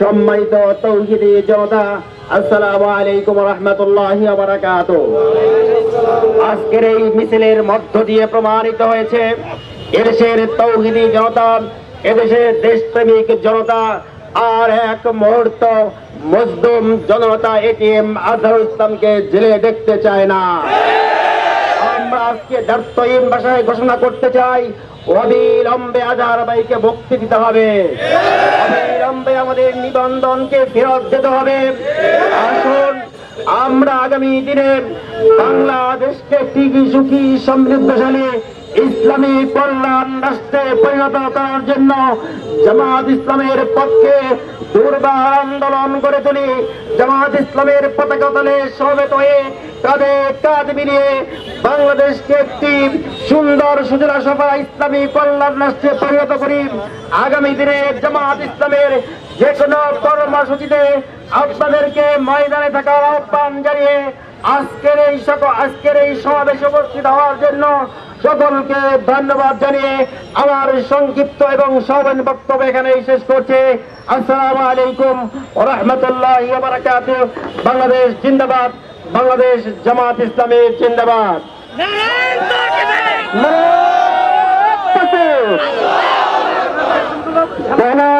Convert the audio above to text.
সম্মানিত তৌহিদি জনতা, আসসালামু আলাইকুম রহমতুল্লাহ আজকের এই মিছিলের মধ্য দিয়ে প্রমাণিত হয়েছে, এদেশের তৌহিদি জনতা, এদেশের দেশপ্রেমিক জনতা, আর এক মুহূর্ত মজদুম জনতা এটিএম আজহারুল ইসলামকে জেলে দেখতে চায় না। আমরা আজকে দার্তয়ীন ভাষায় ঘোষণা করতে চাই, অবিলম্বে আজার ভাইকে মুক্তি দিতে হবে। অবিলম্বে আমাদের নিবন্ধনকে ফেরত দিতে হবে। আসুন, আমরা আগামী দিনে বাংলাদেশকে টিকি সুখী সমৃদ্ধশালী ইসলামী কল্যাণ রাষ্ট্রে পরিণত করার জন্য জামাত ইসলামের পক্ষে দুর্বার আন্দোলন করে তুলি। জামাত ইসলামের পতাকা তলে সমবেত হয়ে কাঁধে কাঁধ মিলিয়ে বাংলাদেশকে একটি সুন্দর সুজলা সভা ইসলামী কল্যাণ রাষ্ট্রে পরিণত করি। আগামী দিনে জামাত ইসলামের যে কোনো কর্মসূচিতে আপনাদেরকে ময়দানে থাকার আহ্বান জানিয়ে আজকের এই সকল আজকের এই সমাবেশে উপস্থিত হওয়ার জন্য সকলকে ধন্যবাদ জানিয়ে আমার সংক্ষিপ্ত এবং সবান বক্তব্য এখানে শেষ করছে। আসসালামু আলাইকুম রহমতুল্লাহ বাংলাদেশ জিন্দাবাদ, বাংলাদেশ জামাত ইসলামী জিন্দাবাদ। পোস্টারগুলো